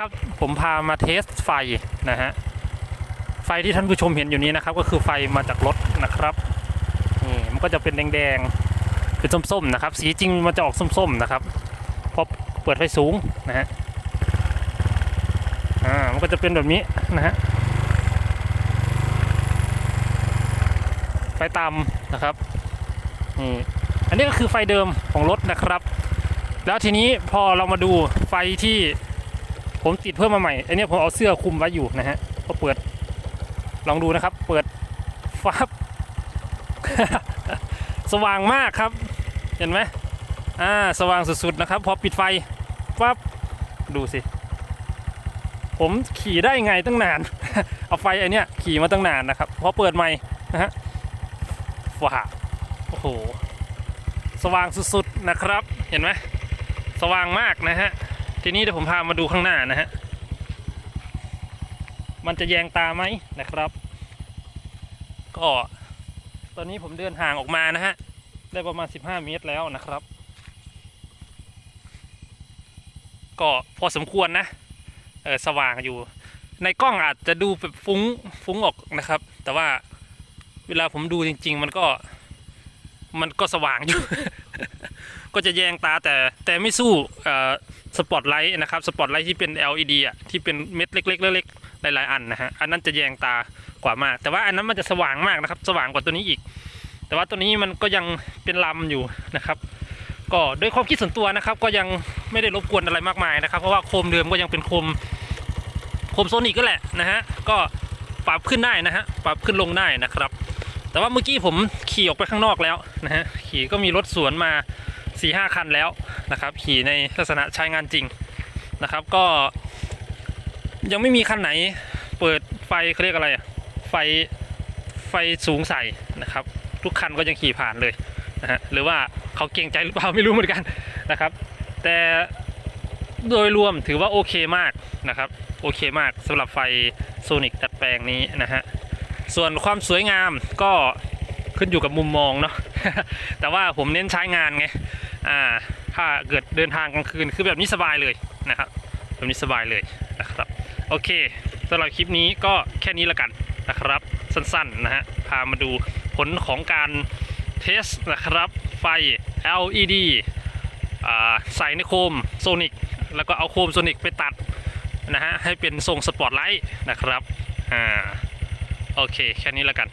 นะครับผมพามาเทสไฟนะฮะไฟที่ท่านผู้ชมเห็นอยู่นี้นะครับ ก็คือไฟมาจากรถนะครับนี่มันก็จะเป็นแดงๆเป็นส้มๆนะครับ สีจริงมันจะออกส้มๆนะครับพอเปิดไฟสูงนะฮะอ่ามันก็จะเป็นแบบนี้นะฮะไฟต่ำนะครับนี่อันนี้ก็คือไฟเดิมของรถนะครับ แล้วทีนี้พอเรามาดูไฟที่ ผมติดเพิ่มมาใหม่ อันนี้ผมเอาเสื้อคลุมไว้อยู่นะฮะพอเปิด ลองดูนะครับ เปิดฟับสว่างมากครับ เห็นไหมอ่า สว่างสุดๆนะครับ พอปิดไฟฟับดูสิ ผมขี่ได้ไงตั้งนาน เอาไฟไอเนี้ยขี่มาตั้งนานนะครับ พอเปิดใหม่นะฮะว้าโอ้โห สว่างสุดๆนะครับ เห็นไหม สว่างมากนะฮะ ทีนี้เดี๋ยวผมพามาดูข้างหน้านะฮะ มันจะแยงตาไหมนะครับ ก็ตอนนี้ผมเดินห่างออกมานะฮะ ได้ประมาณ 15 เมตรแล้วนะครับ ก็พอสมควรนะ เออสว่างอยู่ ในกล้องอาจจะดูแบบฟุ้งฟุ้งออกนะครับ แต่ว่าเวลาผมดูจริง ๆ มันก็มันก็สว่างอยู่ ก็จะแยงตาแต่แต่ไม่สู้สปอตไลท์นะครับ สปอตไลท์ที่เป็น LED อะที่เป็นเม็ดเล็กๆเล็กๆหลายๆอันนะฮะอันนั้นจะแยงตากว่ามาก แต่ว่าอันนั้นมันจะสว่างมากนะครับ สว่างกว่าตัวนี้อีก แต่ว่าตัวนี้มันก็ยังเป็นลำอยู่นะครับ ก็ด้วยความคิดส่วนตัวนะครับ ก็ยังไม่ได้รบกวนอะไรมากมายนะครับ เพราะว่าโคมเดิมก็ยังเป็นโคมโคมโซนิกก็แหละนะฮะก็ปรับขึ้นได้นะฮะปรับขึ้นลงได้นะครับ แต่ว่าเมื่อกี้ผมขี่ออกไปข้างนอกแล้วนะฮะขี่ก็มีรถสวนมา4ี่ห้าคันแล้วนะครับขี่ในลักษณะใช้งานจริงนะครับ ก็ ยังไม่มีคันไหน เปิดไฟเขาเรียกอะไรไฟไฟสูงใส่นะครับ ทุกคันก็ยังขี่ผ่านเลยนะฮะหรือว่าเขาเกรงใจหรือเปล่าไม่รู้เหมือนกันนะครับ แต่โดยรวมถือว่าโอเคมากนะครับโอเคมากสำหรับไฟโซนิกดัดแปลงนี้นะฮะ ส่วนความสวยงามก็ขึ้นอยู่กับมุมมองเนาะแต่ว่าผมเน้นใช้งานไงอ่าถ้าเกิดเดินทางกลางคืนคือแบบนี้สบายเลยนะครับแบบนี้สบายเลยนะครับโอเคสำหรับคลิปนี้ก็แค่นี้ละกันนะครับสั้นๆนะฮะพามาดูผลของการเทสนะครับไฟ LED ใส่ในโคมโซนิกแล้วก็เอาโคมโซนิกไปตัดนะฮะให้เป็นทรงสปอตไลท์นะครับอ่า โอเค แค่นี้แล้วกัน